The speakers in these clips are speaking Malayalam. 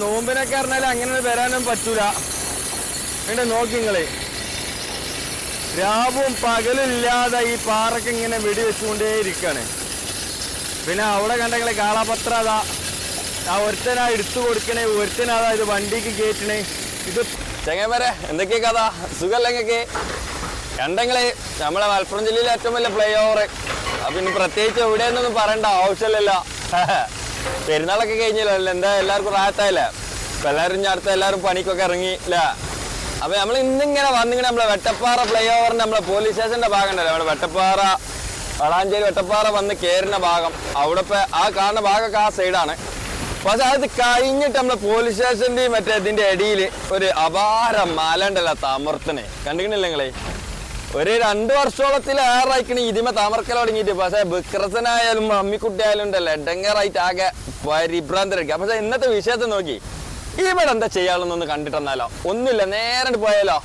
നോമ്പിനൊക്കെ പറഞ്ഞാൽ അങ്ങനെ വരാനും പറ്റൂല. എന്റെ നോക്കി നിങ്ങളെ. രാവും പകലില്ലാതെ ഈ പാറക്ക് ഇങ്ങനെ വെടി ഇരിക്കാണ് പിന്നെ അവിടെ കണ്ടെങ്കിൽ കാളാപത്ര അതാ. ആ ഒരുത്തനാ എടുത്തു കൊടുക്കണേ ഒരുത്തനാതാ ഇത് വണ്ടിക്ക് കയറ്റണേ. ഇത് ചെങ്ങന്മാരെ എന്തൊക്കെയാ കഥ? സുഖല്ലെങ്കിൽ കണ്ടെങ്കിൽ നമ്മളെ മലപ്പുറം ജില്ലയിലെ ഏറ്റവും വലിയ ഫ്ലൈ ഓവർ ഇനി പ്രത്യേകിച്ച് എവിടെയെന്നൊന്നും പറയണ്ട ആവശ്യമില്ലല്ലോ. പെരുന്നാളൊക്കെ കഴിഞ്ഞല്ലോ? എന്താ എല്ലാവർക്കും റാത്തായില്ലേ ഇപ്പൊ എല്ലാവരും അടുത്ത എല്ലാവരും പണിക്കൊക്കെ ഇറങ്ങി അല്ലേ അപ്പൊ നമ്മൾ ഇന്നിങ്ങനെ വന്നിങ്ങനെ നമ്മളെ വെട്ടപ്പാറ ഫ്ലൈ ഓവറിന്റെ നമ്മളെ പോലീസ് സ്റ്റേഷന്റെ ഭാഗം ഉണ്ടല്ലോ നമ്മുടെ വെട്ടപ്പാറ വളാഞ്ചേരി വെട്ടപ്പാറ വന്ന് കയറുന്ന ഭാഗം. അവിടെ ഇപ്പൊ ആ കാണുന്ന ഭാഗമൊക്കെ ആ സൈഡാണ് പക്ഷെ അത് കഴിഞ്ഞിട്ട് നമ്മളെ പോലീസ് സ്റ്റേഷന്റെയും മറ്റേ ഇതിന്റെ ഇടയിൽ ഒരു അപാര മല ഉണ്ടല്ലോ തമർത്തനെ കണ്ടിക്കണില്ല നിങ്ങളെ? ഒരു രണ്ടു വർഷോളത്തിലേറായിക്കണ ഇതിമ തമർക്കൽ തുടങ്ങിയിട്ട്. പക്ഷെ ബിക്രസനായാലും അമ്മിക്കുട്ടിയായാലും ഉണ്ടല്ലോ എഡങ്ങറായിട്ട് ആകെ പരിഭ്രാന്തരായിരിക്കും. പക്ഷെ ഇന്നത്തെ വിഷയത്തെ നോക്കി. ഇവിടെ എന്താ ചെയ്യാമെന്നൊന്ന് കണ്ടിട്ടെന്നാലോ. ഒന്നുമില്ല നേരെ പോയാലോ.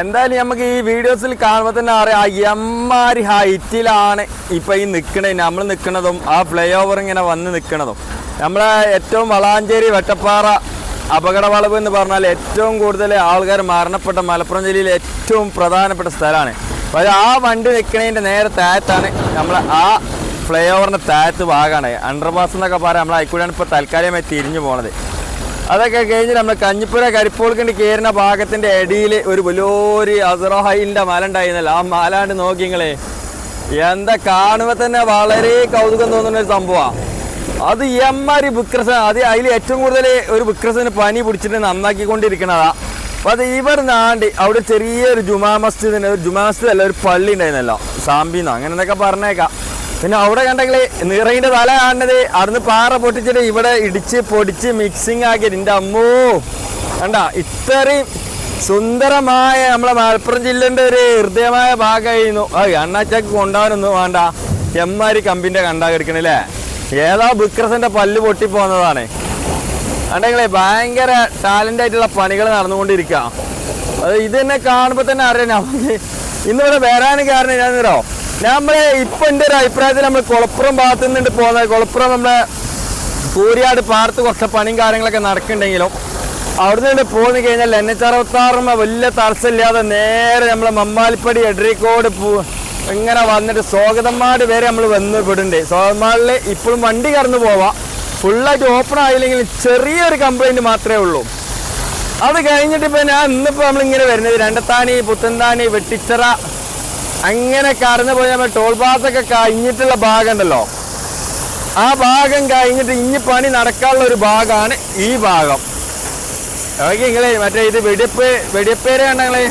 എന്തായാലും നമുക്ക് ഈ വീഡിയോസിൽ കാണുമ്പോൾ തന്നെ അറിയാം എമ്മാരി ഹൈറ്റിലാണ് ഇപ്പൊ ഈ നിൽക്കണേ നമ്മൾ നിൽക്കുന്നതും ആ ഫ്ലൈ ഓവർ ഇങ്ങനെ വന്ന് നിൽക്കുന്നതും നമ്മളെ ഏറ്റവും വളാഞ്ചേരി വെട്ടപ്പാറ അപകട വളവ് എന്ന് പറഞ്ഞാൽ ഏറ്റവും കൂടുതൽ ആൾക്കാർ മരണപ്പെട്ട മലപ്പുറം ജില്ലയിലെ ഏറ്റവും പ്രധാനപ്പെട്ട സ്ഥലമാണ്. അപ്പോൾ ആ വണ്ടി നിൽക്കണതിന്റെ നേരെ താഴത്താണ് നമ്മൾ ആ ഫ്ലൈ ഓവറിന്റെ താഴത്ത് ഭാഗമാണ്. അണ്ടർപാസ് എന്നൊക്കെ പറയാം. നമ്മൾ അയക്കൂടാണ് ഇപ്പോൾ തൽക്കാലികമായി തിരിഞ്ഞു പോണത്. അതൊക്കെ കഴിഞ്ഞ് നമ്മൾ കഞ്ഞിപ്പുര കരിപ്പോൾക്കിണ്ട് കയറുന്ന ഭാഗത്തിന്റെ ഇടയിൽ ഒരു വലിയൊരു അസറോഹൈലിന്റെ മല ഉണ്ടായിരുന്നല്ലോ. ആ മലാണ്ട് നോക്കി നിങ്ങളെ എന്താ കാണുമ്പോൾ തന്നെ വളരെ കൗതുകം തോന്നുന്ന ഒരു സംഭവമാണ് അത് എമ്മാരി വിക്രസ അത് അതിൽ ഏറ്റവും കൂടുതൽ ഒരു വിക്രസന് പനി പിടിച്ചിട്ട് നന്നാക്കിക്കൊണ്ടിരിക്കണതാ. അപ്പൊ അത് ഇവർ നാണ്ടി അവിടെ ചെറിയൊരു ജുമാ മസ്ജിദിന് ഒരു ജുമാ മസ്ജിദ് അല്ല ഒരു പള്ളി ഉണ്ടായിരുന്നല്ലോ സാമ്പിന്നോ അങ്ങനെ എന്തൊക്കെ പറഞ്ഞേക്കാം. പിന്നെ അവിടെ കണ്ടെങ്കിൽ നിറയിന്റെ തല കാണുന്നത് അവിടുന്ന് പാറ പൊട്ടിച്ചിട്ട് ഇവിടെ ഇടിച്ച് പൊടിച്ച് മിക്സിങ് ആക്കി എന്റെ അമ്മൂ കണ്ട ഇത്രയും സുന്ദരമായ നമ്മളെ മലപ്പുറം ജില്ലന്റെ ഒരു ഹൃദയമായ ഭാഗമായിരുന്നു. ആ അണ്ണാച്ചക്ക് കൊണ്ടുപോകാനൊന്നും വേണ്ട. എമ്മാരി കമ്പിന്റെ കണ്ടാ കിടക്കണല്ലേ? ഏതാ ബുക്രസിന്റെ പല്ല് പൊട്ടി പോകുന്നതാണ് കണ്ടെങ്കിലേ ഭയങ്കര ടാലന്റ് ആയിട്ടുള്ള പണികൾ നടന്നുകൊണ്ടിരിക്കുക അത് ഇത് തന്നെ കാണുമ്പോൾ തന്നെ അറിയാം നമുക്ക് ഇന്നിവിടെ വരാൻ കാരണം എന്നാന്നോ നമ്മളെ ഇപ്പൊ എന്റെ ഒരു അഭിപ്രായത്തിൽ നമ്മൾ കുളപ്പുറം ഭാഗത്ത് നിന്നിട്ട് പോകുന്നത് കുളപ്പുറം നമ്മളെ കൂരിയാട് പാർത്ത് കുറച്ച് പണിയും കാര്യങ്ങളൊക്കെ നടക്കുന്നുണ്ടെങ്കിലും അവിടെ നിന്ന് പോന്നു കഴിഞ്ഞാൽ എൻ എച്ച് അറുപത്താറുമ്മ വലിയ തടസ്സമില്ലാതെ നേരെ നമ്മളെ മമ്മാലിപ്പടി എഡ്രിക്കോട് പോ ഇങ്ങനെ വന്നിട്ട് സ്വാഗതന്മാട് വരെ നമ്മൾ വന്ന് വിടുന്നുണ്ട് സ്വാഗതന്മാരിൽ ഇപ്പോഴും വണ്ടി കടന്നു പോവാം. ഫുള്ളായിട്ട് ഓപ്പൺ ആയില്ലെങ്കിൽ ചെറിയൊരു കംപ്ലൈന്റ് മാത്രമേ ഉള്ളൂ. അത് കഴിഞ്ഞിട്ട് ഇപ്പൊ ഞാൻ ഇന്നിപ്പോ നമ്മളിങ്ങനെ വരുന്നത്. രണ്ടത്താണി പുത്തൻതാണി വെട്ടിച്ചിറ. അങ്ങനെ കടന്നു പോയി നമ്മൾ ടോൾ പാസൊക്കെ കഴിഞ്ഞിട്ടുള്ള ഭാഗം ഉണ്ടല്ലോ ആ ഭാഗം കഴിഞ്ഞിട്ട് ഇനി പണി നടക്കാനുള്ള ഒരു ഭാഗമാണ് ഈ ഭാഗം. ഓക്കെ നിങ്ങളെ മറ്റേ ഇത് വെടിപ്പ് വെടിപ്പേരെ കണ്ടങ്ങളെ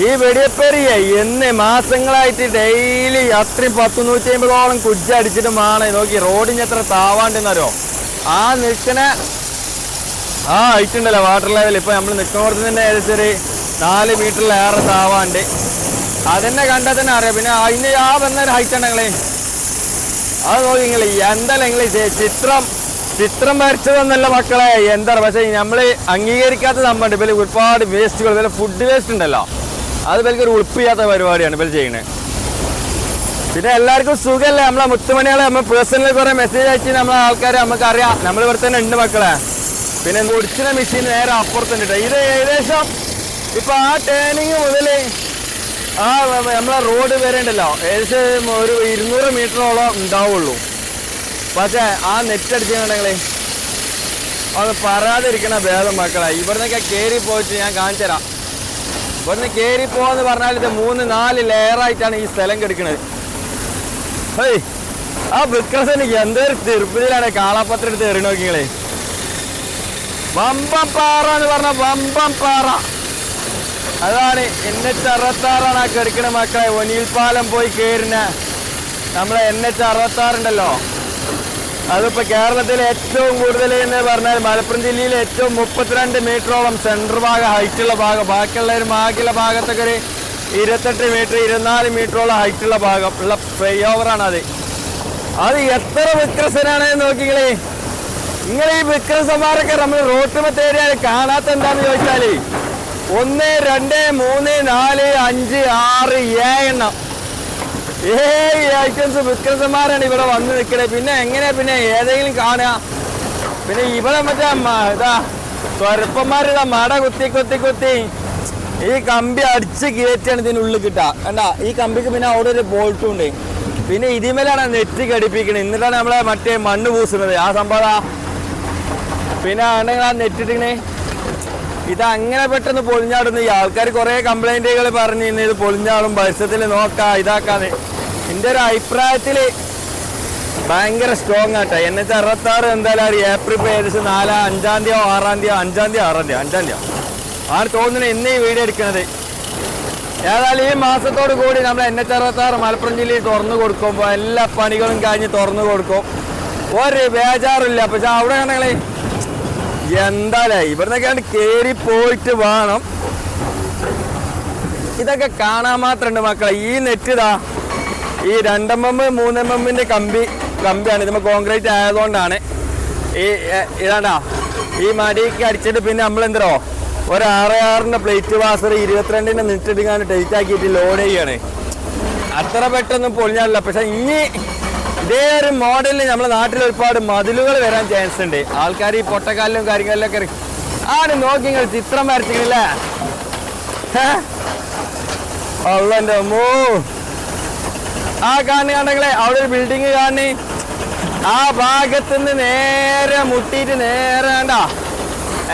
ഈ വെടിയപ്പേരിയെ എന്ന് മാസങ്ങളായിട്ട് ഡെയിലി അത്രയും പത്ത് നൂറ്റി അമ്പതോളം കുജ്ജടിച്ചിട്ട് മാണേ നോക്കി റോഡിന് എത്ര താവാണ്ടെന്നറിയോ? ആ നിൽക്കണ ആ ആയിട്ടുണ്ടല്ലോ വാട്ടർ ലെവൽ ഇപ്പൊ നമ്മൾ നിൽക്കുന്നിടത്ത് തന്നെ ഏകദേശം നാല് മീറ്ററിലേറെ താവാണ്ട്. അതെന്നെ കണ്ടാൽ തന്നെ അറിയാം. പിന്നെ അതിന് ആ വന്ന ഒരു ഹൈറ്റ് ഉണ്ടെങ്കിലേ അത് നോക്കി നിങ്ങൾ എന്തല്ല നിങ്ങൾ ചിത്രം ചിത്രം വരച്ചതെന്നല്ല മക്കളെ. എന്താ പക്ഷേ നമ്മൾ അംഗീകരിക്കാത്ത സംഭവമുണ്ട്. ഇപ്പോൾ ഒരുപാട് വേസ്റ്റുകൾ ഇവരെ ഫുഡ് വേസ്റ്റ് ഉണ്ടല്ലോ. അത് ഇവർക്ക് ഒരു ഉൾപ്പില്ലാത്ത പരിപാടിയാണ് ഇവർ ചെയ്യുന്നത് പിന്നെ എല്ലാവർക്കും സുഖമല്ലേ നമ്മളെ മുത്തുമണികളെ നമ്മൾ പേഴ്സണലി കുറെ മെസ്സേജ് അയച്ച് നമ്മളെ ആൾക്കാരെ നമുക്ക് അറിയാം. നമ്മൾ ഇവിടെ തന്നെ ഉണ്ട് മക്കളെ. പിന്നെ ഒടിച്ചിന മെഷീൻ നേരെ അപ്പുറത്തുണ്ട്. ഇത് ഏകദേശം ഇപ്പൊ ആ ടേണിങ് മുതൽ ആ നമ്മളെ റോഡ് വരെ ഉണ്ടല്ലോ. ഏകദേശം ഒരു ഇരുന്നൂറ് മീറ്ററോളം ഉണ്ടാവുള്ളൂ. പക്ഷേ ആ നെറ്റ് അടിച്ചിട്ടുണ്ടെങ്കിൽ അത് പറയാതിരിക്കണ ഭേദം മക്കളെ. ഇവിടുന്നൊക്കെ കയറി പോയിട്ട് ഞാൻ കാണിച്ചു തരാം ഇവിടുന്ന് കയറി പോവാന്ന് പറഞ്ഞാൽ ഇത് മൂന്ന് നാല് ലെയറായിട്ടാണ് ഈ സ്ഥലം കെടുക്കുന്നത് ഹേയ് ആ വിക്രസന് എന്തൊരു തിരുപ്പതിയിലാണ് കാളാപ്പത്രം എടുത്ത് എറി നോക്കിങ്ങളെ. വമ്പം പാറ എന്ന് പറഞ്ഞ വമ്പം പാറ അതാണ് എൻ എച്ച് അറുപത്താറാണ് ആ കെടുക്കണ മക്കളെ ഒനിയിൽ പാലം പോയി കയറുന്ന നമ്മളെ എൻ എച്ച് അറുപത്താറുണ്ടല്ലോ അതിപ്പോ കേരളത്തിൽ ഏറ്റവും കൂടുതൽ എന്ന് പറഞ്ഞാൽ മലപ്പുറം ജില്ലയിൽ ഏറ്റവും മുപ്പത്തിരണ്ട് മീറ്ററോളം സെന്റർ ഭാഗം ഹൈറ്റുള്ള ഭാഗം. ബാക്കിയുള്ള ഒരു ബാക്കിയുള്ള ഭാഗത്തൊക്കെ ഒരു ഇരുപത്തെട്ട് മീറ്റർ ഇരുപത്തിനാല് മീറ്ററോളം ഹൈറ്റുള്ള ഭാഗം. ഉള്ള ഫ്ലൈ ഓവറാണ് അത്. അത് എത്ര വിക്രസനാണ് നോക്കിങ്ങളേ നിങ്ങൾ ഈ വിക്രസന്മാരൊക്കെ നമ്മൾ റോട്ടുമത്തേരിയാണ് കാണാത്ത എന്താണെന്ന് ചോദിച്ചാൽ ഒന്ന് രണ്ട് മൂന്ന് നാല് അഞ്ച് ആറ് ഏഴ് എണ്ണം. ഏഴ് ഐറ്റംസ് വിക്രസന്മാരാണ് ഇവിടെ വന്ന് നിൽക്കണേ പിന്നെ എങ്ങനെ പിന്നെ ഏതെങ്കിലും കാണുക? പിന്നെ ഇവിടെ മറ്റേ ഇതാ സ്വരപ്പന്മാരിതാ മട കുത്തി കുത്തി കുത്തി. ഈ കമ്പി അടിച്ച് കയറ്റിയാണ് ഇതിനുള്ളിൽ കിട്ടുക. കണ്ട ഈ കമ്പിക്ക് പിന്നെ അവിടെ ഒരു ബോൾട്ടും ഉണ്ട്. പിന്നെ ഇതിമേലാണ് നെറ്റ് ഘടിപ്പിക്കുന്നത് എന്നിട്ടാണ് നമ്മളെ മറ്റേ മണ്ണ് പൂസുന്നത് ആ സംഭവം പിന്നെ ആണെങ്കിൽ ആ നെറ്റ് ഇട്ടിങ്ങനെ ഇത് അങ്ങനെ പെട്ടെന്ന് പൊളിഞ്ഞാടുന്നു ഈ ആൾക്കാർ കുറെ കംപ്ലൈന്റുകൾ പറഞ്ഞു ഇന്ന് ഇത് പൊളിഞ്ഞാടും പരിസരത്തിൽ നോക്കാം ഇതാക്കാന്ന്. എന്റെ ഒരു അഭിപ്രായത്തിൽ ഭയങ്കര സ്ട്രോങ് ആട്ടെ. എൻ എച്ച് അറുപത്താറ് എന്തായാലും അറിയാം ഏപ്രിൽ ഏകദേശം നാലാം അഞ്ചാം തീയതി ആറാം തീയതി അഞ്ചാം തീയതി ആറാം തീയതി അഞ്ചാം തീയതി ആണ് തോന്നുന്നത് ഇന്ന് ഈ എടുക്കുന്നത്. ഏതായാലും ഈ മാസത്തോട് കൂടി നമ്മൾ എൻ എച്ച് അറുപത്താറ് മലപ്പുറം ജില്ലയിൽ തുറന്നു കൊടുക്കുമ്പോൾ എല്ലാ പണികളും കഴിഞ്ഞ് തുറന്നു കൊടുക്കും. ഒരു ബേജാറില്ല. പക്ഷെ അവിടെ ആണെങ്കിൽ എന്താലേ ഇവിടുന്നൊക്കെ കയറി പോയിട്ട് വേണം. ഇതൊക്കെ കാണാൻ മാത്രമുണ്ട് മക്കളെ. ഈ നെറ്റ് ഇതാ. ഈ രണ്ടെം എം മൂന്നെം എമ്മിന്റെ കമ്പി കമ്പിയാണ്. ഇതിമ്മ കോൺക്രീറ്റ് ആയതുകൊണ്ടാണ്. ഈ ഇതാണ്ടാ. ഈ മടിക്ക് അടിച്ചിട്ട് പിന്നെ നമ്മൾ എന്തോ ഒരു ആറ് പ്ലേറ്റ് വാസർ ഇരുപത്തിരണ്ടിന്റെ നെറ്റ് എടുക്കാണ്ട് ടൈറ്റ് ആക്കിയിട്ട് ലോഡ് ചെയ്യാണ്. അത്ര പെട്ടെന്ന് പൊളിഞ്ഞാലല്ല. പക്ഷെ ഇനി ഇതേ ഒരു മോഡലിൽ നമ്മുടെ നാട്ടിൽ ഒരുപാട് മതിലുകൾ വരാൻ ചാൻസ് ഉണ്ട്. ആൾക്കാർ ഈ പൊട്ടക്കാലിലും കാര്യങ്ങളിലൊക്കെ ആണ് നോക്കി നിങ്ങൾ ചിത്രം വരച്ചിട്ടില്ലേ ഉള്ളന്റെ അമ്മോ. ആ കാണി കണ്ടെങ്കിലേ അവിടെ ഒരു ബിൽഡിങ് കാണി ആ ഭാഗത്ത് നിന്ന് നേരെ മുട്ടിയിട്ട് നേരെ വേണ്ട.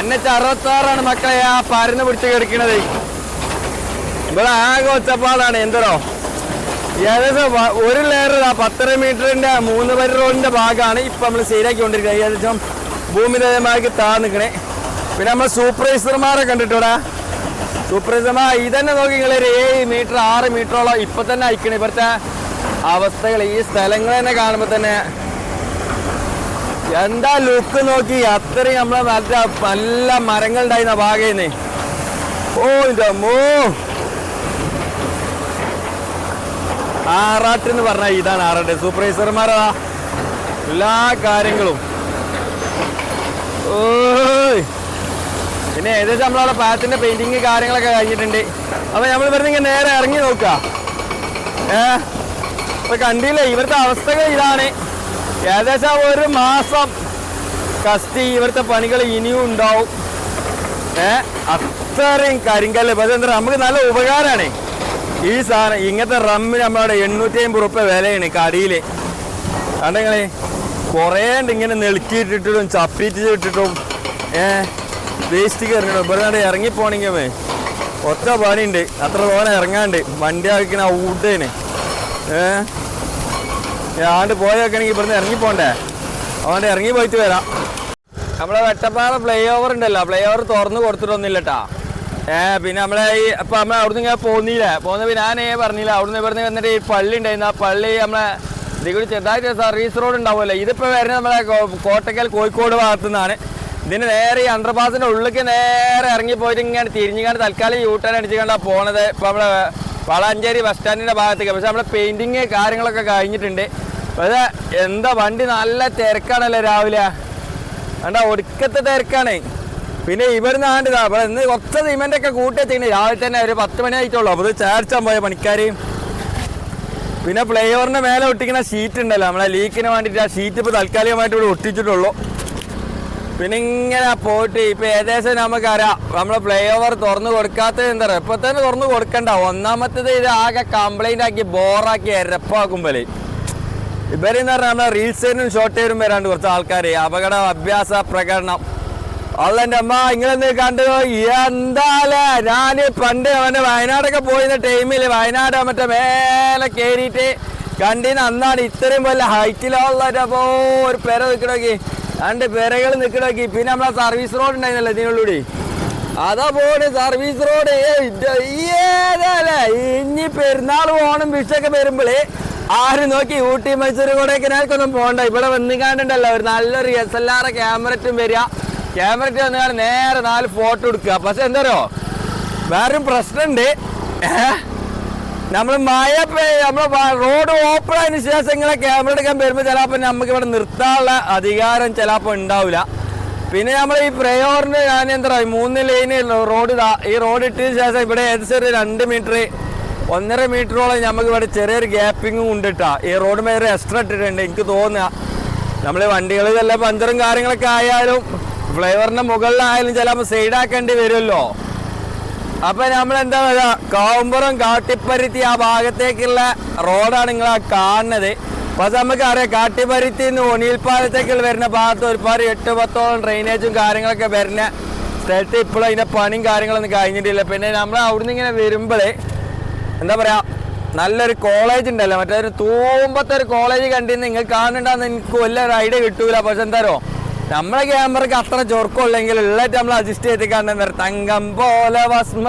എന്നെ അറുപത്താറാണ് മക്കളെ ആ പരന്ന് പിടിച്ച് കിടക്കണത്. ഇവിടെ ആകെ ഒച്ചപ്പാടാണ് എന്തോ ഏകദേശം ഒരു ലെയർ പത്തര മീറ്ററിന്റെ മൂന്ന് വരി റോഡിന്റെ ഭാഗമാണ് ഇപ്പൊ നമ്മൾ ശരിയാക്കിക്കൊണ്ടിരിക്കുന്നത് ഏകദേശം ഭൂമിദേയമാക്കി താ നിൽക്കണേ പിന്നെ നമ്മൾ സൂപ്പർവൈസർമാരെ കണ്ടിട്ടോടാ. സൂപ്പർവൈസർമാർ ഇതന്നെ നോക്കി നിങ്ങൾ ഒരു ഏഴ് മീറ്റർ ആറ് മീറ്ററോളം ഇപ്പൊ തന്നെ അയക്കണേ. ഇവിടുത്തെ അവസ്ഥകൾ ഈ സ്ഥലങ്ങൾ തന്നെ കാണുമ്പോൾ തന്നെ എന്താ ലുക്ക് നോക്കി? അത്രയും നമ്മളെ നല്ല നല്ല മരങ്ങളുണ്ടായിരുന്ന ഭാഗേന്ന്. ഓ ഇന്റെ അമ്മോ ആറാട്ട് എന്ന് പറഞ്ഞാൽ ഇതാണ് ആറാട്ട്. സൂപ്പർവൈസർമാരാ. എല്ലാ കാര്യങ്ങളും. പിന്നെ ഏകദേശം നമ്മളവിടെ പാത്തിന്റെ പെയിന്റിങ് കാര്യങ്ങളൊക്കെ കഴിഞ്ഞിട്ടുണ്ട്. അപ്പൊ നമ്മൾ ഇവിടുന്ന് ഇങ്ങനെ നേരെ ഇറങ്ങി നോക്കുക ഏ? അപ്പൊ കണ്ടില്ലേ? ഇവിടുത്തെ അവസ്ഥകൾ ഇതാണ്. ഏകദേശം ഒരു മാസം കസ്റ്റി ഇവിടുത്തെ പണികൾ ഇനിയും ഉണ്ടാവും. ഏ? അത്രയും കരിങ്കല്ല്. പക്ഷെ നമുക്ക് നല്ല ഉപകാരമാണ് ഈ സാധനം ഇങ്ങനത്തെ റമ്മിന് നമ്മളവിടെ എണ്ണൂറ്റി അമ്പത് റുപ്യ വിലയാണ് കടിയിൽ കണ്ടെങ്കിലേ കുറേ ഉണ്ട് ഇങ്ങനെ നെളുക്കിയിട്ടിട്ടും ചപ്പിറ്റ് ഇട്ടിട്ടും. ഏ വേസ്റ്റ് കയറിയിട്ടും ഇവിടെ ഇറങ്ങി മേ ഒറ്റ പണിയുണ്ട്. അത്ര തോനെ ഇറങ്ങാണ്ട് വണ്ടി ആക്കണ ഊട്ടേന്. ഏ ആണ്ട് പോയൊക്കെയാണെങ്കിൽ ഇവിടുന്ന് ഇറങ്ങിപ്പോണ്ടേ? അതുകൊണ്ട് ഇറങ്ങി പോയിട്ട് വരാം. നമ്മളെ വെട്ടപ്പാറ ഫ്ലൈ ഓവർ ഉണ്ടല്ലോ. ഫ്ലൈ ഓവർ തുറന്ന് കൊടുത്തിട്ടൊന്നുമില്ല കേട്ടാ ഏ പിന്നെ നമ്മളെ ഈ അപ്പൊ നമ്മൾ അവിടുന്ന് ഇങ്ങനെ പോന്നില്ല? പോന്ന പിന്നെ ഞാൻ പറഞ്ഞില്ല അവിടുന്ന് ഇവിടുന്ന് വന്നിട്ട് ഈ പള്ളി ഉണ്ടായിരുന്നു ആ പള്ളി നമ്മളെ ഇതികൂടി ചെറുതായിട്ട് സർവീസ് റോഡ് ഉണ്ടാവുമല്ലോ ഇതിപ്പോ വരുന്നത് നമ്മളെ കോട്ടക്കൽ കോഴിക്കോട് ഭാഗത്തു നിന്നാണ്. ഇതിന് നേരെ ഈ അണ്ടർപാസിന്റെ ഉള്ളിലേക്ക് നേരെ ഇറങ്ങി പോയിട്ട് ഇങ്ങനെ തിരിഞ്ഞുകൊണ്ട് തൽക്കാലം യൂട്ടേൺ അടിച്ചുകൊണ്ടാ പോണത് ഇപ്പൊ നമ്മളെ വളാഞ്ചേരി ബസ് സ്റ്റാൻഡിന്റെ ഭാഗത്തേക്ക്. പക്ഷെ നമ്മളെ പെയിന്റിങ് കാര്യങ്ങളൊക്കെ കഴിഞ്ഞിട്ടുണ്ട്. പക്ഷേ എന്താ വണ്ടി നല്ല തിരക്കാണല്ലോ രാവിലെ. വേണ്ട ഒടുക്കത്തെ തിരക്കാണ്. പിന്നെ ഇവിടുന്ന് ആണ്ട് അപ്പൊ ഇന്ന് കുറച്ച് സിമെന്റ് ഒക്കെ രാവിലെ തന്നെ ഒരു പത്ത് മണി ആയിട്ടുള്ളൂ. അപ്പൊ ഇത് ചേർച്ചാൻ പോയ പണിക്കാര്. പിന്നെ ഫ്ലൈ ഓവറിന്റെ മേലെ ഒട്ടിക്കുന്ന ഷീറ്റ് ഉണ്ടല്ലോ നമ്മളെ ലീക്കിന് വേണ്ടിയിട്ട് ആ ഷീറ്റ് ഇപ്പൊ താൽക്കാലികമായിട്ട് ഇവിടെ ഒട്ടിച്ചിട്ടുള്ളൂ. പിന്നെ ഇങ്ങനെ പോയിട്ട് ഇപ്പൊ ഏകദേശം നമുക്കറിയാം നമ്മളെ ഫ്ലൈ ഓവർ തുറന്നു കൊടുക്കാത്തത് എന്താ പറയുക ഇപ്പൊ തന്നെ തുറന്നു കൊടുക്കണ്ട. ഒന്നാമത്തത് ഇത് ആകെ കംപ്ലൈന്റ് ആക്കി ബോറാക്കി എരപ്പാക്കുമ്പോഴേ ഇവരെന്ന് പറഞ്ഞാൽ നമ്മളെ റീൽസിനും ഷോർട്ടേരും വരാണ്ട് കുറച്ച് ആൾക്കാർ അപകട അഭ്യാസ പ്രകടനം. അള്ളന്റെ അമ്മ ഇങ്ങളെന്ന് കണ്ടു എന്താലേ? ഞാൻ പണ്ട് അവന്റെ വയനാടൊക്കെ പോയിരുന്ന ടൈമിൽ വയനാട് മറ്റേ മേലെ കയറിയിട്ട് കണ്ടിന് അന്നാണ് ഇത്രയും പോലെ ഹൈറ്റിലുള്ള അപ്പോ ഒരു പെര നിൽക്കണോക്കി രണ്ട് പെരകൾ നിൽക്കണോക്കി പിന്നെ നമ്മളെ സർവീസ് റോഡ് ഉണ്ടായിരുന്നല്ലോ ഇതിനുള്ളൂടി അതാ പോണ് സർവീസ് റോഡ് ഏതല്ലേ ഇനി പെരുന്നാൾ ഓണം വിഷൊക്കെ വരുമ്പോഴേ ആര് നോക്കി ഊട്ടി മൈസൂർ കൊടൈക്കനാൽക്കൊന്നും പോകണ്ട ഇവിടെ വന്നുകാണ്ടുണ്ടല്ലോ ഒരു നല്ലൊരു എസ് എൽ ആർ ക്യാമററ്റും വരിക. ക്യാമററ്റ് വന്നാൽ നേരെ നാല് ഫോട്ടോ എടുക്കുക. പക്ഷെ എന്തോ വേറൊരു പ്രശ്നമുണ്ട്. നമ്മൾ മഴ നമ്മളെ റോഡ് ഓപ്പൺ ആയതിനു ശേഷം ഇങ്ങനെ ക്യാമറ എടുക്കാൻ വരുമ്പോൾ ചിലപ്പോൾ നമുക്ക് ഇവിടെ നിർത്താനുള്ള അധികാരം ചിലപ്പോൾ ഉണ്ടാവില്ല. പിന്നെ നമ്മൾ ഈ പ്രയോറിന് ഞാൻ എന്താ പറയുക മൂന്ന് ലൈന് റോഡ് ഈ റോഡ് ഇട്ടതിന് ശേഷം ഇവിടെ ഏകദേശം ഒരു രണ്ട് മീറ്റർ ഒന്നര മീറ്ററോളം നമുക്ക് ഇവിടെ ചെറിയൊരു ഗ്യാപ്പിങ്ങും ഉണ്ട് കേട്ടോ ഈ റോഡ് മേലെ എക്സ്ട്രാ ഇട്ടിട്ടുണ്ട്. എനിക്ക് തോന്നുക നമ്മൾ വണ്ടികളിലെല്ലാം പഞ്ചറും കാര്യങ്ങളൊക്കെ ആയാലും ഫ്ലേവറിന്റെ മുകളിലായാലും ചിലപ്പോൾ സൈഡാക്കേണ്ടി വരുമല്ലോ. അപ്പൊ നമ്മൾ എന്താ പറയാ കാവുമ്പുറം കാട്ടിപ്പരുത്തി ആ ഭാഗത്തേക്കുള്ള റോഡാണ് നിങ്ങൾ കാണുന്നത്. പക്ഷെ നമുക്ക് അറിയാം കാട്ടിപ്പരുത്തി നിന്ന് ഒണിയിൽപ്പാലത്തേക്ക് വരുന്ന ഭാഗത്ത് ഒരുപാട് എട്ട് പത്തോളം ഡ്രെയിനേജും കാര്യങ്ങളൊക്കെ വരുന്ന സ്ഥലത്ത് ഇപ്പോഴും അതിന്റെ പണിയും കാര്യങ്ങളൊന്നും കഴിഞ്ഞിട്ടില്ല. പിന്നെ നമ്മൾ അവിടുന്ന് ഇങ്ങനെ വരുമ്പോഴേ എന്താ പറയാ നല്ലൊരു കോളേജ് ഉണ്ടല്ലോ. മറ്റേ ഒരു തൂമ്പത്തെ ഒരു കോളേജ് കണ്ടിന്ന് നിങ്ങൾ കാണുന്നുണ്ടെന്ന് എനിക്ക് വലിയൊരു ഐഡിയ കിട്ടൂല. പക്ഷെ എന്താരോ നമ്മളെ ക്യാമറക്ക് അത്ര ചൊർക്കമില്ലെങ്കിൽ ഉള്ളായിട്ട് നമ്മൾ അഡ്ജസ്റ്റ് ചെയ്ത് കാണുന്ന തങ്കം പോലെ ഭസ്മ.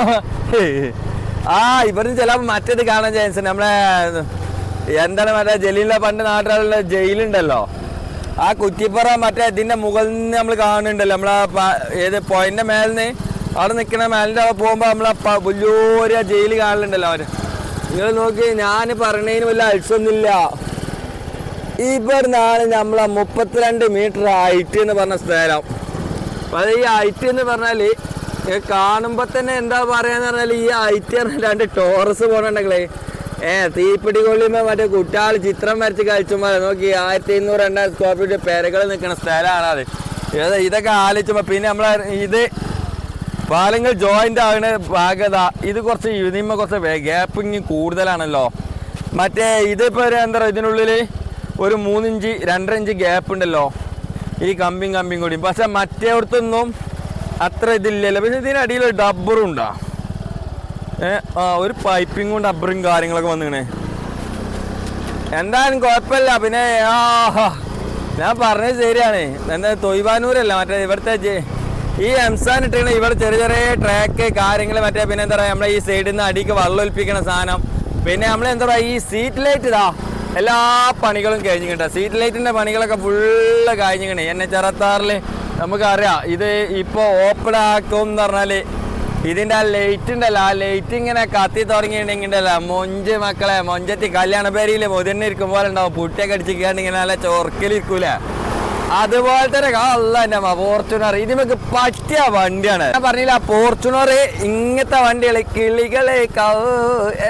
ആ ഇവിടുന്ന് ചിലപ്പോൾ മറ്റേത് കാണാൻ ചാൻസ് നമ്മളെ എന്താണ് മറ്റേ ജലീലിലെ പണ്ട് നാട്ടിലുള്ള ജയിലുണ്ടല്ലോ? ആ കുറ്റിപ്പുറ മറ്റേ ഇതിന്റെ മുകളിൽ നിന്ന് നമ്മൾ കാണുന്നുണ്ടല്ലോ. നമ്മളെ ഏത് പോയിന്റ് മേലിന് അവിടെ നിൽക്കുന്ന മേലിന്റെ അവിടെ പോകുമ്പോ നമ്മളെ വലിയ ജയിൽ കാണലുണ്ടല്ലോ അവർ. നിങ്ങൾ നോക്കി ഞാൻ പറഞ്ഞതിന് വലിയ അത്സൊന്നുമില്ല ഇവിടുന്നാണ് നമ്മളെ മുപ്പത്തിരണ്ട് മീറ്റർ ഹൈറ്റ് എന്ന് പറഞ്ഞ സ്ഥലം. അത് ഈ ഹൈറ്റ് എന്ന് പറഞ്ഞാൽ കാണുമ്പോൾ തന്നെ എന്താ പറയാന്ന് പറഞ്ഞാൽ ഈ ഹൈറ്റ് രണ്ട് ടോറസ് പോണുണ്ടെങ്കിലേ ഏ തീപ്പിടി കൊള്ളിയുമ്പോൾ മറ്റേ കുട്ടികൾ ചിത്രം വരച്ച് കഴിച്ചുമ്പോൾ നോക്കി ആയിരത്തി എണ്ണൂറ് രണ്ടായിരം സ്ക്വയർ ഫീറ്റ് പേരകൾ നിൽക്കുന്ന സ്ഥലമാണ് അത് ഇത് ഇതൊക്കെ ആലോചിച്ചപ്പോൾ പിന്നെ നമ്മളെ ഇത് പാലങ്ങൾ ജോയിന്റ് ആകുന്ന ഭാഗത ഇത് കുറച്ച് ഇതിന്മ കുറച്ച് ഗ്യാപ്പിങ് കൂടുതലാണല്ലോ. മറ്റേ ഇതിപ്പോ എന്താ പറയുക ഇതിനുള്ളിൽ ഒരു മൂന്നിഞ്ച് രണ്ടര ഇഞ്ച് ഗ്യാപ്പ് ഉണ്ടല്ലോ. ഈ കമ്പിയും കമ്പിയും കൂടി. പക്ഷെ മറ്റേടത്തൊന്നും അത്ര ഇതില്ലല്ലോ. പക്ഷെ ഇതിനടിയിൽ ഡബ്ബറും ഉണ്ടോ? ഏ ആ ഒരു പൈപ്പിങ്ങും ഡബ്ബറും കാര്യങ്ങളൊക്കെ വന്നിങ്ങനെ എന്തായാലും കുഴപ്പമില്ല. പിന്നെ ഞാൻ പറഞ്ഞത് ശരിയാണ്. എന്താ തൊയ്വാനൂരല്ല മറ്റേ ഇവിടുത്തെ ഈ എംസാൻ ഇട്ടിങ്ങനെ ഇവിടെ ചെറിയ ചെറിയ ട്രാക്ക് കാര്യങ്ങൾ മറ്റേ പിന്നെ എന്താ പറയുക നമ്മളെ ഈ സൈഡിൽ നിന്ന് അടിക്ക് വള്ളൊലിപ്പിക്കണ സാധനം. പിന്നെ നമ്മളെന്താ പറയുക ഈ സീറ്റ് ലൈറ്റ് ഇതാ. എല്ലാ പണികളും കഴിഞ്ഞിട്ടുണ്ട് സീറ്റ് ലൈറ്റിന്റെ പണികളൊക്കെ ഫുള്ള് കഴിഞ്ഞിങ്ങനെ എൻ എച്ച് അറുപത്താറിൽ നമുക്കറിയാം. ഇത് ഇപ്പോൾ ഓപ്പൺ ആക്കും എന്ന് പറഞ്ഞാൽ ഇതിന്റെ ആ ലൈറ്റ് ഉണ്ടല്ലോ. ആ ലൈറ്റ് ഇങ്ങനെ കത്തി തുടങ്ങിയിട്ടുണ്ടെങ്കിലല്ല മൊഞ്ച് മക്കളെ മൊഞ്ചത്തി കല്യാണ പേരിൽ മുതിർന്നിരിക്കും പോലെ ഉണ്ടാവും. പുട്ടിയൊക്കെ അടിച്ചിരിക്കാണ്ട് ഇങ്ങനെ നല്ല ചോർക്കലിരിക്കൂലേ അതുപോലെ തന്നെ അല്ല എന്റെ ഫോർച്യൂണർ ഇത് നമുക്ക് പറ്റിയ വണ്ടിയാണ്. ഞാൻ പറഞ്ഞില്ല ഫോർച്യൂണർ ഇങ്ങനത്തെ വണ്ടികൾ കിളികളെ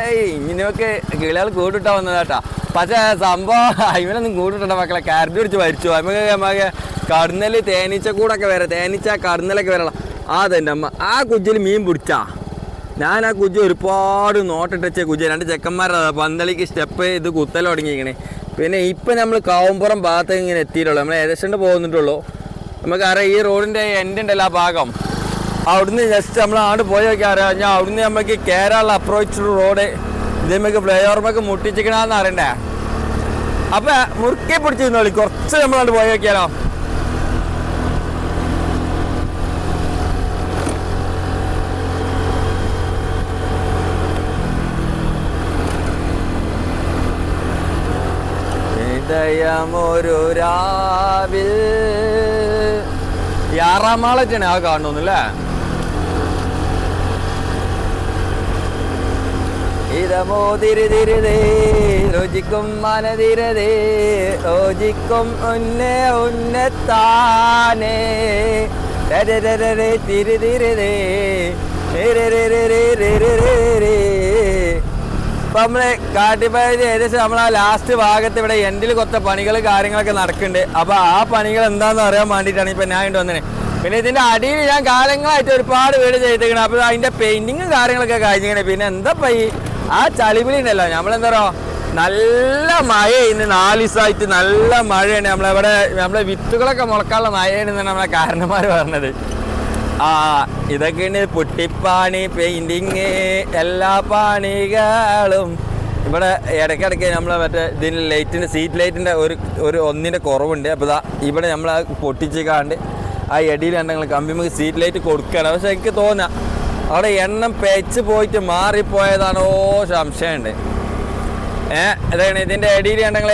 ഏയ് ഇങ്ങനെയൊക്കെ കിളികൾ കൂട്ടിട്ടാ വന്നതാട്ടാ പക്ഷേ സംഭവം ഇവനൊന്നും കൂട്ടിട്ട മക്കളെ. കരണ്ട് പിടിച്ച് മരിച്ചു. നമുക്ക് നമുക്ക് കടന്നൽ തേനീച്ച കൂടൊക്കെ വരാം തേനീച്ച കടന്നലൊക്കെ വരണം അതെന്റെ അമ്മ. ആ കുജിൽ മീൻ പിടിച്ചാ. ഞാൻ ആ കുജി ഒരുപാട് നോട്ടിട്ടച്ച കുജി രണ്ട് ചെക്കന്മാരതാ പന്തളിക്ക് സ്റ്റെപ്പ് ഇത് കുത്തൽ തുടങ്ങിയിരിക്കണേ. പിന്നെ ഇപ്പം നമ്മൾ കാവുംപുറം ഭാഗത്ത് ഇങ്ങനെ എത്തിയിട്ടുള്ളൂ. നമ്മൾ ഏകദേശം പോകുന്നിട്ടുള്ളൂ നമുക്കറിയാം ഈ റോഡിന്റെ ഉണ്ടല്ലോ ആ ഭാഗം. അവിടുന്ന് ജസ്റ്റ് നമ്മൾ ആണ്ട് പോയി നോക്കിയാൽ അറിയാം. ഞാൻ അവിടുന്ന് നമുക്ക് കേരള അപ്രോച്ച് റോഡ് ഇത് നമുക്ക് ഫ്ലൈ ഓവർമൊക്കെ മുട്ടിച്ചിക്കണമെന്ന് അറിയണ്ടേ? അപ്പം മുറുക്കെ പിടിച്ചിരുന്നോളി കുറച്ച് നമ്മളങ്ങോട്ട് പോയി നോക്കിയാലോ? ഹൃദയമൊരു രാവിൽ. ഈ ആറാം മാളറ്റാണ് ആ കാണുന്നല്ലേ ഇതമോ തിരുതിരുതേ രുചിക്കും മനതിരതേ രോചിക്കും ഉന്നെ ഉന്നത്താനേ. തിരുതിരുതേ ഇപ്പൊ നമ്മൾ കാട്ടിപ്പഴുതി ഏകദേശം നമ്മൾ ആ ലാസ്റ്റ് ഭാഗത്ത് ഇവിടെ എൻഡിൽ കൊത്ത പണികൾ കാര്യങ്ങളൊക്കെ നടക്കുന്നുണ്ട് അപ്പൊ ആ പണികൾ എന്താണെന്ന് അറിയാൻ വേണ്ടിയിട്ടാണ് ഇപ്പൊ ഞാൻ ഇങ്ങോട്ട് വന്നത് പിന്നെ ഇതിന്റെ അടിയിൽ ഞാൻ കാലങ്ങളായിട്ട് ഒരുപാട് വീട് ചെയ്തിരിക്കണം. അപ്പൊ അതിന്റെ പെയിന്റിങ്ങും കാര്യങ്ങളൊക്കെ കഴിഞ്ഞിങ്ങനെ പിന്നെ എന്താ ഈ ആ ചളിപിളി ഉണ്ടല്ലോ നമ്മളെന്താ പറയുക നല്ല മഴ ഇന്ന് നാല് ദിവസമായിട്ട് നല്ല മഴയാണ്. നമ്മളെവിടെ നമ്മളെ വിത്തുകളൊക്കെ മുളക്കാനുള്ള മഴയാണ് നമ്മളെ കാരണന്മാർ പറഞ്ഞത്. ആ ഇതൊക്കെയാണ് പുട്ടിപ്പാണി പെയിന്റിങ് എല്ലാ പാണികളും. ഇവിടെ ഇടയ്ക്കിടയ്ക്ക് നമ്മൾ മറ്റേ ഇതിന് ലൈറ്റിന്റെ സീറ്റ് ലൈറ്റിന്റെ ഒരു ഒരു ഒന്നിന്റെ കുറവുണ്ട്. അപ്പോൾ ഇതാ ഇവിടെ നമ്മൾ പൊട്ടിച്ച് കാണ്ട് ആ എടിയിൽ ഉണ്ടെങ്കിൽ കമ്പിമുക്ക് സീറ്റ് ലൈറ്റ് കൊടുക്കുകയാണ്. പക്ഷെ എനിക്ക് തോന്നാം അവിടെ എണ്ണം പെച്ച് പോയിട്ട് മാറിപ്പോയതാണോ സംശയമുണ്ട്. ഏഹ് ഇതാണ് ഇതിന്റെ എടിയിൽ ഉണ്ടെങ്കിൽ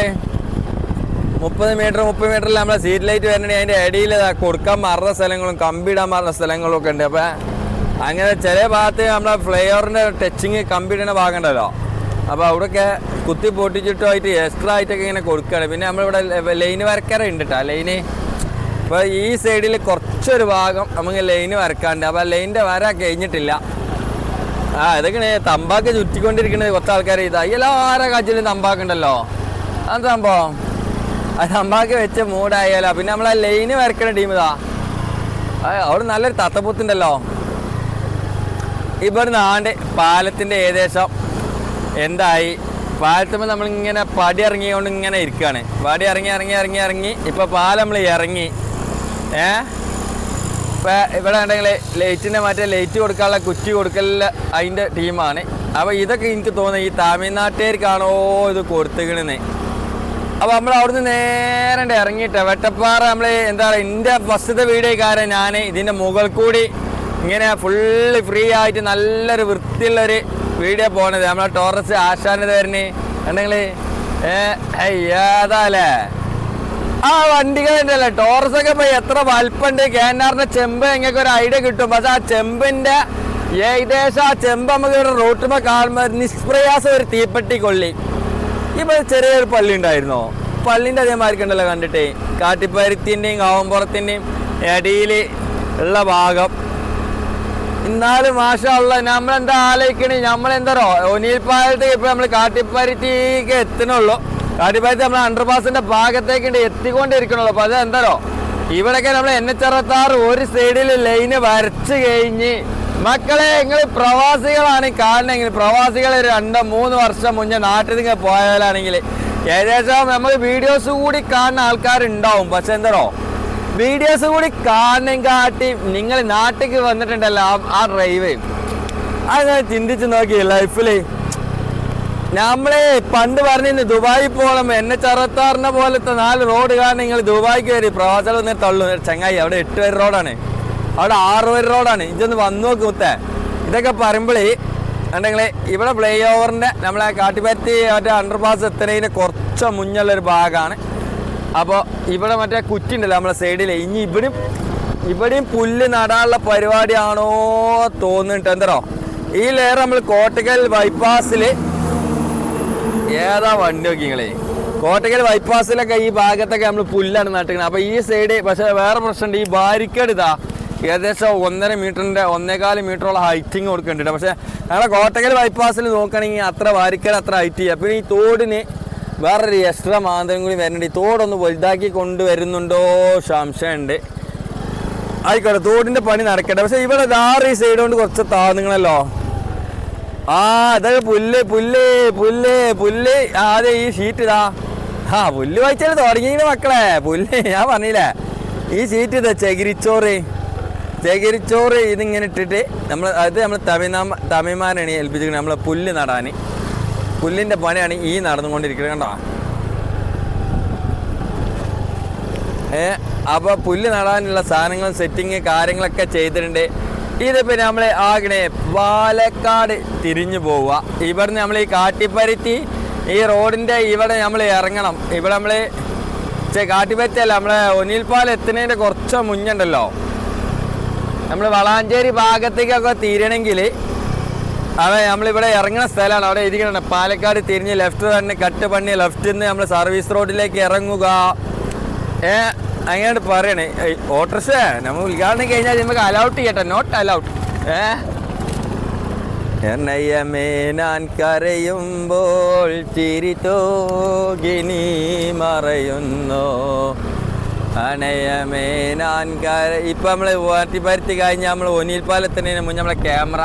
മുപ്പത് മീറ്റർ മുപ്പത് മീറ്ററിൽ നമ്മളെ സീറ്റ് ലൈറ്റ് വരണമെങ്കിൽ അതിന്റെ ഇടയിൽ കൊടുക്കാൻ മറന്ന സ്ഥലങ്ങളും കമ്പിടാൻ മറന്ന സ്ഥലങ്ങളും ഒക്കെ ഉണ്ട്. അപ്പം അങ്ങനെ ചില ഭാഗത്ത് നമ്മളെ ഫ്ലെയറിന്റെ ടച്ചിങ് കമ്പിടുന്ന ഭാഗം ഉണ്ടല്ലോ. അപ്പോൾ അവിടെയൊക്കെ കുത്തി പൊട്ടിച്ചിട്ടോ ആയിട്ട് എക്സ്ട്രാ ആയിട്ടൊക്കെ ഇങ്ങനെ കൊടുക്കുകയാണ്. പിന്നെ നമ്മളിവിടെ ലൈന് വരക്കര ഉണ്ട് കേട്ടോ ലൈന് ഇപ്പോൾ ഈ സൈഡിൽ കുറച്ചൊരു ഭാഗം നമുക്ക് ലൈന് വരക്കാണ്ട് അപ്പോൾ ലൈനിന്റെ വര കഴിഞ്ഞിട്ടില്ല. ആ ഇതൊക്കെ തമ്പാക്ക് ചുറ്റിക്കൊണ്ടിരിക്കുന്നത് കുറച്ച് ആൾക്കാർ ഇതാ. എല്ലാ ആരാ കാച്ചിലും തമ്പാക്കുണ്ടല്ലോ അത് സംഭവം? അത് നമ്മൾക്ക് വെച്ച മൂടായാലോ പിന്നെ നമ്മളെ ലൈന് വരക്കണ ടീം ഇതാ. അവിടെ നല്ലൊരു തത്തപ്പൂത്തുണ്ടല്ലോ. ഇവിടുന്ന് ആണ്ട് പാലത്തിന്റെ ഏകദേശം എന്തായി. പാലത്തുമ്പോൾ നമ്മളിങ്ങനെ പടി ഇറങ്ങിക്കൊണ്ട് ഇങ്ങനെ ഇരിക്കുകയാണ് പടി ഇറങ്ങി ഇറങ്ങി ഇറങ്ങി ഇറങ്ങി. ഇപ്പോൾ പാലം നമ്മൾ ഇറങ്ങി. ഏ ഇപ്പം ഇവിടെ ഉണ്ടെങ്കിൽ ലൈറ്റിന്റെ മറ്റേ ലൈറ്റ് കൊടുക്കാനുള്ള കുറ്റി കൊടുക്കലില്ല അതിന്റെ ടീമാണ് അപ്പോൾ ഇതൊക്കെ എനിക്ക് തോന്നുന്നു ഈ തമിഴ്നാട്ടുകാർക്കാണോ ഇത് കൊടുത്തുകണെന്ന് അപ്പോൾ നമ്മൾ അവിടുന്ന് നേരെ ഇറങ്ങിയിട്ട്. വെട്ടപ്പാറ നമ്മൾ എന്താ പറയുക എന്റെ ഫസ്റ്റത്തെ വീഡിയോക്കാരൻ ഞാൻ ഇതിന്റെ മുകൾ കൂടി ഇങ്ങനെ ഫുള്ള് ഫ്രീ ആയിട്ട് നല്ലൊരു വൃത്തിയുള്ളൊരു വീഡിയോ പോണത്. നമ്മളെ ടോറസ് ആശാനത് തരണി ഉണ്ടെങ്കിൽ ഏതാലേ? ആ വണ്ടികളുണ്ടല്ലേ ടോറസ് ഒക്കെ പോയി എത്ര വലുപ്പുണ്ട്. കേന്നാറിന്റെ ചെമ്പ് നിങ്ങൾക്ക് ഒരു ഐഡിയ കിട്ടും. പക്ഷെ ആ ചെമ്പിന്റെ ഏകദേശം ആ ചെമ്പ് നമുക്ക് റോട്ടുമ്പോൾ റോട്ടുമ്പോ കാണുമ്പോൾ നിഷ്പ്രയാസം ഒരു തീപ്പെട്ടി കൊള്ളി. ഇപ്പൊ ചെറിയൊരു പള്ളി ഉണ്ടായിരുന്നോ? പള്ളിന്റെ അതേമാതിരി ഉണ്ടല്ലോ കണ്ടിട്ടേ. കാട്ടിപ്പരുത്തിന്റെയും കാവമ്പുറത്തിന്റെയും ഇടയിൽ ഉള്ള ഭാഗം. എന്നാലും മാഷല്ല നമ്മളെന്താ ആലോചിക്കണേ? നമ്മളെന്തറോ ഒനീൽപ്പാലത്ത് ഇപ്പൊ നമ്മൾ കാട്ടിപ്പരുത്തിക്ക് എത്തണുള്ളൂ. കാട്ടിപ്പരുത്തി നമ്മൾ അണ്ടർപാസിന്റെ ഭാഗത്തേക്ക് എത്തിക്കൊണ്ടിരിക്കണുള്ളൂ. അപ്പൊ അത് എന്തറോ ഇവിടെയൊക്കെ നമ്മൾ എൻ എച്ച് അറുപത്താറ് ഒരു സൈഡിൽ ലൈന് വരച്ച് കഴിഞ്ഞ് മക്കളെ നിങ്ങൾ പ്രവാസികളാണ്. കാണണമെങ്കിൽ പ്രവാസികൾ രണ്ടോ മൂന്ന് വർഷം മുന്നേ നാട്ടിൽ നിങ്ങൾ പോയാലാണെങ്കിൽ ഏകദേശം നമ്മൾ വീഡിയോസ് കൂടി കാണുന്ന ആൾക്കാരുണ്ടാവും. പക്ഷെ എന്താണോ വീഡിയോസ് കൂടി കാണും കാട്ടി നിങ്ങൾ നാട്ടിലേക്ക് വന്നിട്ടുണ്ടല്ലോ ആ- ഡ്രൈവ് അത് ഞാൻ ചിന്തിച്ച് നോക്കി ലൈഫിൽ നമ്മളെ പണ്ട് പറഞ്ഞിരുന്നു ദുബായി പോകണം. എന്നെ ചെറുത്താറിനെ പോലത്തെ നാല് റോഡ് കാരണം നിങ്ങൾ ദുബായിക്ക് വരും പ്രവാസികൾ വന്നിട്ട് തള്ളു. ചങ്ങായി അവിടെ എട്ട് പേര് റോഡാണ് അവിടെ ആറ് വരി റോഡാണ് ഇതൊന്ന് വന്നു നോക്ക് മുത്തേ. ഇതൊക്കെ പറയുമ്പോഴേ ഉണ്ടെങ്കിൽ ഇവിടെ ഫ്ലൈ ഓവറിന്റെ നമ്മളെ കാട്ടിപ്പറ്റി മറ്റേ അണ്ടർ പാസ് എത്തുന്നതിന് കുറച്ച് മുന്നുള്ളൊരു ഭാഗമാണ് അപ്പോൾ ഇവിടെ മറ്റേ കുറ്റിണ്ടല്ലോ നമ്മളെ സൈഡിൽ ഇനി ഇവിടെയും ഇവിടെയും പുല്ല് നടാനുള്ള പരിപാടിയാണോ തോന്നുന്നുണ്ട്. എന്തോ ഈ ലെയർ നമ്മൾ കോട്ടക്കൽ ബൈപ്പാസിൽ ഏതാ വണ്ടി നോക്കി നിങ്ങളെ? കോട്ടക്കൽ ബൈപ്പാസിലൊക്കെ ഈ ഭാഗത്തൊക്കെ നമ്മൾ പുല്ലാണ് നട്ടിക്കുന്നത് അപ്പോൾ ഈ സൈഡ് പക്ഷേ വേറെ പ്രശ്നമുണ്ട്. ഈ ബാരിക്കേഡ് ഇതാ. ഏകദേശം ഒന്നര മീറ്ററിന്റെ ഒന്നേകാൽ മീറ്ററോളം ഹൈറ്റിങ് കൊടുക്കുന്നുണ്ട് പക്ഷേ ഞങ്ങളെ കോട്ടക്കൽ ബൈപ്പാസിൽ നോക്കുകയാണെങ്കിൽ അത്ര വാരിക്കൽ അത്ര ഹൈറ്റ് ചെയ്യുക പിന്നെ ഈ തോടിന് വേറൊരു എക്സ്ട്രാ മാന്തരം കൂടി വരുന്നുണ്ട്. ഈ തോടൊന്ന് വലുതാക്കി കൊണ്ടുവരുന്നുണ്ടോ? സംശയമുണ്ട്. ആയിക്കോട്ടെ തോടിന്റെ പണി നടക്കട്ടെ. പക്ഷേ ഇവിടെ ദാറ് ഈ സൈഡ് കൊണ്ട് കുറച്ച് താന്നുങ്ങളല്ലോ. ആ അതൊക്കെ പുല്ല് പുല്ല് പുല്ല് പുല്ല്. ആദ്യം ഈ ഷീറ്റ് ഇതാ. ആ പുല്ല് വായിച്ചാൽ തുടങ്ങിയ മക്കളെ? പുല്ല് ഞാൻ പറഞ്ഞില്ലേ? ഈ ഷീറ്റ് ഇതാ ചകിരിച്ചോറ്. ചകിരിച്ചോറ് ഇതിങ്ങനെ ഇട്ടിട്ട് നമ്മൾ അത് നമ്മൾ തമിഴ്നാമ തമിഴ്മാരാണ് ഏൽപ്പിച്ചിരിക്കുന്നത് നമ്മളെ പുല്ല് നടാൻ പുല്ലിന്റെ പണിയാണ് ഈ നടന്നുകൊണ്ടിരിക്കുന്നത് കണ്ടോ? ഏ അപ്പോൾ പുല്ല് നടാനുള്ള സാധനങ്ങളും സെറ്റിങ് കാര്യങ്ങളൊക്കെ ചെയ്തിട്ടുണ്ട്. ഇതിപ്പോൾ നമ്മൾ ആകണേ പാലക്കാട് തിരിഞ്ഞു പോവുക. ഇവിടുന്ന് നമ്മൾ ഈ കാട്ടിപ്പരുത്തി ഈ റോഡിന്റെ ഇവിടെ നമ്മൾ ഇറങ്ങണം. ഇവിടെ നമ്മൾ അല്ല നമ്മളെ ഒനിൽപ്പാൽ എത്തുന്നതിന്റെ കുറച്ച് മുന്നുണ്ടല്ലോ നമ്മൾ വളാഞ്ചേരി ഭാഗത്തേക്കൊക്കെ തീരണമെങ്കിൽ അതെ നമ്മളിവിടെ ഇറങ്ങുന്ന സ്ഥലമാണ്. അവിടെ ഇരിക്കണം പാലക്കാട് തിരിഞ്ഞ് ലെഫ്റ്റ് തന്നെ കട്ട് പണി ലെഫ്റ്റിൽ നിന്ന് നമ്മൾ സർവീസ് റോഡിലേക്ക് ഇറങ്ങുക. ഏ അങ്ങനെയാണ് പറയണേ. ഓട്ടർഷ നമ്മൾ ഉദ്ഘാടനം കഴിഞ്ഞാൽ നമുക്ക് അലൗട്ട് ചെയ്യട്ടെ. നോട്ട് അലൗട്ട് ഏ? എന്നയ്യമേ ഞാൻ കരയുമ്പോൾ ചിരി തോകിനി മറയുന്നു. അണയമേ ഞാൻ ഇപ്പം നമ്മൾ വാട്ടിപ്പരുത്തി കഴിഞ്ഞാൽ നമ്മൾ ഒനിൽപ്പാലത്തിന് മുന്നേ നമ്മളെ ക്യാമറ.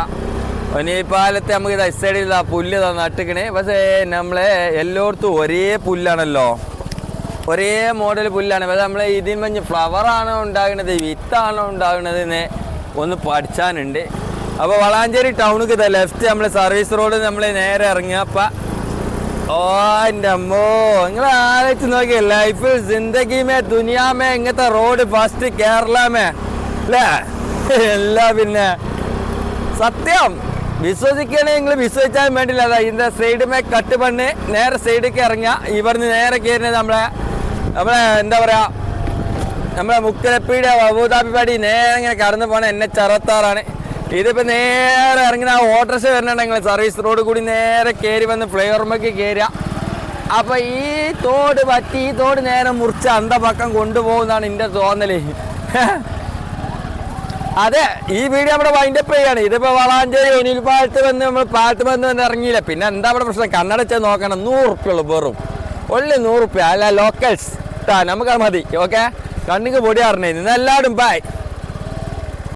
ഒനിൽപ്പാലത്തെ നമുക്ക് ഇത് സൈഡിൽ ആ പുല്ല് നട്ടിക്കണേ. പക്ഷേ നമ്മളെ എല്ലായിടത്തും ഒരേ പുല്ലാണല്ലോ. ഒരേ മോഡൽ പുല്ലാണ്. പക്ഷേ നമ്മളെ ഇതിന് മഞ്ഞ് ഫ്ലവറാണോ ഉണ്ടാകുന്നത് വിത്താണോ ഉണ്ടാകുന്നത് എന്ന് ഒന്ന് പഠിച്ചാനുണ്ട്. അപ്പോൾ വളാഞ്ചേരി ടൗണിക്ക് ലെഫ്റ്റ് നമ്മൾ സർവീസ് റോഡ് നമ്മൾ നേരെ ഇറങ്ങിയപ്പോൾ ഓ എന്റെ അമ്മോ നിങ്ങൾ ആലോചിച്ച് നോക്കി ലൈഫിൽ ജിന്ദഗിമേ ദുനിയാമേ ഇങ്ങനത്തെ റോഡ് ഫസ്റ്റ് കേരളമേ അല്ലേ എല്ലാ പിന്നെ. സത്യം. വിശ്വസിക്കണേ നിങ്ങൾ വിശ്വസിച്ചാൽ വേണ്ടില്ല. അതാ ഇതിന്റെ സൈഡുമേ കട്ട് പണ്ണ്. നേരെ സൈഡിലേക്ക് ഇറങ്ങിയ ഇവിടുന്ന് നേരെ കയറുന്നത് നമ്മളെ നമ്മളെ എന്താ പറയാ നമ്മളെ മുക്കലപ്പിയുടെ അബുദാബിപ്പാടി നേരെ ഇങ്ങനെ കടന്നു പോണ എന്നെ ചറത്താറാണ്. ഇതിപ്പോ നേരെ ഇറങ്ങുന്ന ആ ഓട്ടർസ് വരണുണ്ടെങ്കിൽ സർവീസ് റോഡ് കൂടി നേരെ കയറി വന്ന് ഫ്ലൈഓവർമേക്ക് കയറുക അപ്പൊ ഈ തോട് പറ്റി ഈ തോട് നേരെ മുറിച്ച് അന്ത പക്കം കൊണ്ടുപോകുന്നതാണ് എന്റെ തോന്നൽ. അതെ ഈ വീഡിയോ നമ്മുടെ വൈൻഡപ്പ് ചെയ്യാണ്. ഇതിപ്പോ വളാഞ്ചേരി ഒനിൽപാലത്ത് വന്ന് നമ്മൾ പാലത്ത് വന്ന് വന്ന് ഇറങ്ങിയില്ല. പിന്നെ എന്താ അവിടെ പ്രശ്നം? കണ്ണടച്ച് നോക്കണം. നൂറ് ഉറുപ്പ്യുള്ളൂ വെറും. ഒള്ളി നൂറ് ഉറുപ്പ്യ അല്ല ലോക്കൽസ് നമുക്ക് മതി. ഓക്കെ കണ്ണിക്ക് പൊടി അറിഞ്ഞേ ഇന്ന് എല്ലാവരും ബൈ